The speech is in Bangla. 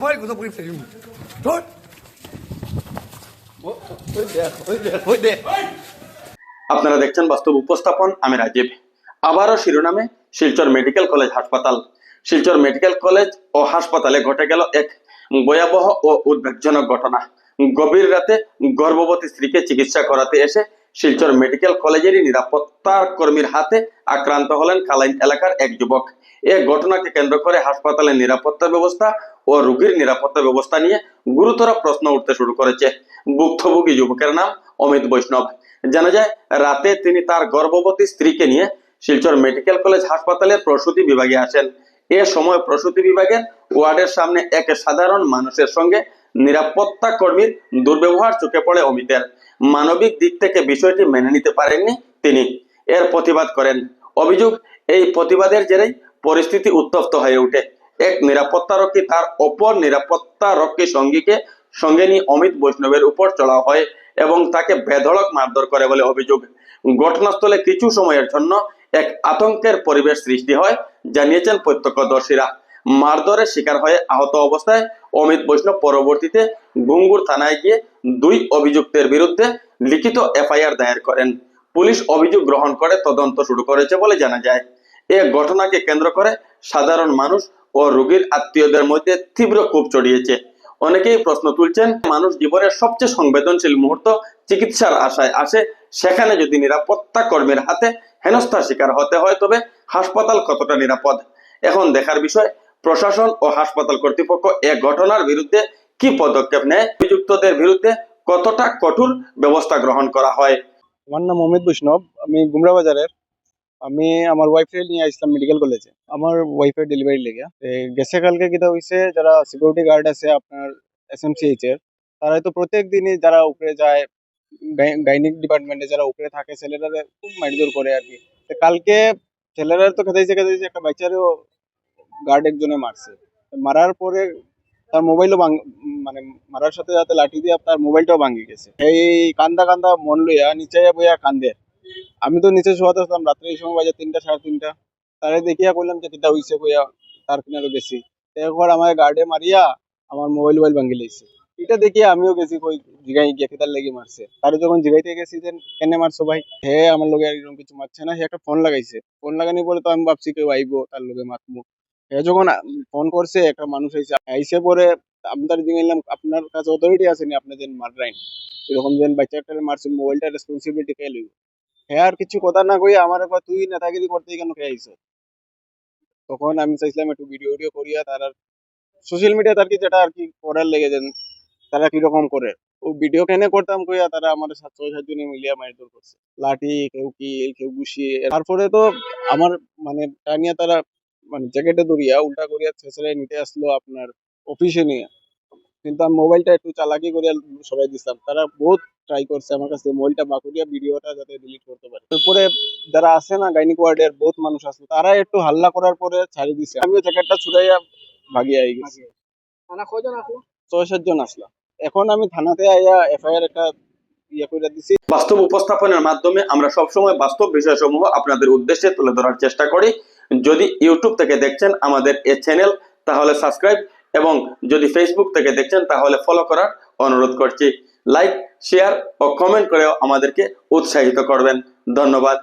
Oh, oh, oh, Vai, eu আপনারা দেখছেন বাস্তব উপস্থাপন আমি রাজীব। আবারও শিরোনামে শিলচর মেডিকেল কলেজ হাসপাতাল। শিলচর মেডিকেল কলেজ ও হাসপাতালে ঘটে গেল এক ভয়াবহ ও উদ্বেগজনক ঘটনা। গভীর রাতে গর্ভবতী স্ত্রীকে চিকিৎসা করাতে এসে শিলচর মেডিকেল কলেজেরই নিরাপত্তা কর্মীর হাতে আক্রান্ত হলেন কালাইন এলাকার এক যুবক। এ ঘটনাকে কেন্দ্র করে হাসপাতালের নিরাপত্তা ব্যবস্থা ও রোগীর নিরাপত্তা ব্যবস্থা নিয়ে গুরুতর প্রশ্ন উঠতে শুরু করেছে। ভুক্তভোগী যুবকের নাম অমিত বৈষ্ণব। জানা যায়, রাতে তিনি তার গর্ভবতী স্ত্রীকে নিয়ে শিলচর মেডিকেল কলেজ হাসপাতালে প্রসূতি বিভাগে আসেন। এ সময় প্রসূতি বিভাগের ওয়ার্ডের সামনে এক সাধারণ মানুষের সঙ্গে নিরাপত্তা কর্মীর দুর্ব্যবহার চোখে পড়ে অমিতের। মানবিক দিক থেকে বিষয়টি মেনে নিতে পারেননি তিনি। এর প্রতিবাদ করেন। অভিযোগ, এই প্রতিবাদের জেরেই পরিস্থিতি উত্তপ্ত হয়ে ওঠে। এক নিরাপত্তারক্ষী তার অপর নিরাপত্তারক্ষী সঙ্গীকে সঙ্গে নিয়ে অমিত বৈষ্ণবের উপর চলা হয় এবং তাকে বেধড়ক মারধর করে বলে অভিযোগ। ঘটনাস্থলে কিছু সময়ের জন্য এক আতঙ্কের পরিবেশ সৃষ্টি হয়, জানিয়েছেন প্রত্যক্ষদর্শীরা। মারধরের শিকার হয়ে আহত অবস্থায় অমিত বৈষ্ণব পরবর্তীতে গুঙ্গুর থানায় গিয়ে দুই অভিযুক্তের বিরুদ্ধে লিখিত এফআইআর দায়ের করেন। পুলিশ অভিযোগ গ্রহণ করে, তদন্ত শুরু করেছে বলে জানা যায়। এ ঘটনাকে কেন্দ্র করে সাধারণ মানুষ ও রোগীর আত্মীয়দের মধ্যে তীব্র ক্ষোভ ছড়িয়েছে। অনেকেই প্রশ্ন তুলছেন, মানুষ জীবনের সবচেয়ে সংবেদনশীল মুহূর্ত চিকিৎসার আশায় আসে, সেখানে যদি নিরাপত্তা কর্মীর হাতে হেনস্থার শিকার হতে হয়, তবে হাসপাতাল কতটা নিরাপদ? এখন দেখার বিষয়, প্রশাসন ও হাসপাতাল কর্তৃপক্ষ এ ঘটনার বিরুদ্ধে কি পদক্ষেপ নেয়? অভিযুক্তদের বিরুদ্ধে কতটা কঠোর ব্যবস্থা গ্রহণ করা হয়? আমার নাম অমিত বৈষ্ণব, আমি গুমরা বাজারের। আমি আমার ওয়াইফের নিয়ে আসলাম মেডিকেল কলেজে আমার ওয়াইফের ডেলিভারি লেগে। গেছে কালকে কিতা হয়েছে যারা সিকিউরিটি গার্ড আছে আপনার এস এম এর তারা তো প্রত্যেক দিনই যারা উপরে যায় গাইনিক ডিপার্টমেন্টে যারা উপরে থাকে ছেলেরা খুব মারধর করে আর কি। কালকে ছেলেরা তো খেতেছে খেতেছে একটা বাচ্চারও গার্ড একজনে মারছে। মারার পরে তার মোবাইলও মানে মারার সাথে সাথে লাঠি দিয়ে তার মোবাইলটাও ভাঙি গেছে। এই কান্দা কান্দা মন লইয়া নিচে বইয়া কান্দে। আমি তো নিচে শোয়াতে আসলাম রাত্রে এই সময় বাজে তিনটা, সাড়ে তিনটা। তারে দেখিয়া কইলাম যে কিতা হইছে কইয়া তার কিনারে গেছি একবার আমার গার্ডে মারিয়া আমার মোবাইল মোবাইল ভাঙি লাইছে। এটা দেখিয়া আমিও গেছি কই, জিগাই গিয়া কিতার লেগে মারছে। তারে যখন জিগাইতে গেছি যে কেনে মারছো ভাই? হে, আমার লগে এরকম কিছু মারছে না। সে একটা ফোন লাগাইছে। ফোন লাগানি বলে তো আমি ভাবছি কেউ আইবো, তার লগে মাতমু। হে যখন ফোন করছে, একটা মানুষ আইসে আইসে পরে আমি তার জিগাইলাম আপনার কাছে অথরিটি আছে নি আপনি যেন মাররাইন এরকম যেন বাচ্চাটার মারছেন মোবাইলটা রেসপন্সিবিলিটি কে লইব? হ্যাঁ আর কিছু কথা না কই আমার একবার তুই নেতাগিরি করতে কেন কে আইছ তখন আমি চাইছিলাম একটু ভিডিও ভিডিও করিয়া তার আর সোশ্যাল মিডিয়া তার কি যেটা আর কি করার লেগে যেন তারা কীরকম করে? ও ভিডিও কেনে করতাম কইয়া তারা আমার সাত ছয় সাতজনে মিলিয়া মারধর করছে। লাঠি, কেউ কি কেউ গুছি তারপরে তো আমার মানে টানিয়া তারা মানে জ্যাকেটে দরিয়া উল্টা করিয়া ছেঁচড়ে নিতে আসলো আপনার অফিসে নিয়ে। কিন্তু আমি মোবাইলটা একটু চালাকি করিয়া সবাই দিছিলাম। তারা বহুত ট্রাই করছে আমার কাছে মোবাইলটা বাকুরিয়া ভিডিওটা যাতে ডিলিট করতে পারে। তারপরে যারা আছে না গাইনিক ওয়ার্ডের বহুত মানুষ আছে তারা একটু হাল্লা করার পরে ছাড়ি দিছে। আমিও জ্যাকেটটা ছুড়াইয়া ভাগিয়ে আই গেছি। থানা কয়জন আসলো? ছয় সাতজন আসলাম এখন আমি থানাতে আইয়া এফআইআর একটা ইয়ে বাস্তব উপস্থাপনের মাধ্যমে আমরা সবসময় বাস্তব বিষয়সমূহ আপনাদের উদ্দেশ্যে তুলে ধরার চেষ্টা করি। যদি ইউটিউব থেকে দেখছেন আমাদের এ চ্যানেল, তাহলে সাবস্ক্রাইব এবং যদি ফেসবুক থেকে দেখছেন, তাহলে ফলো করার অনুরোধ করছি। লাইক শেয়ার ও কমেন্ট করেও আমাদেরকে উৎসাহিত করবেন। ধন্যবাদ।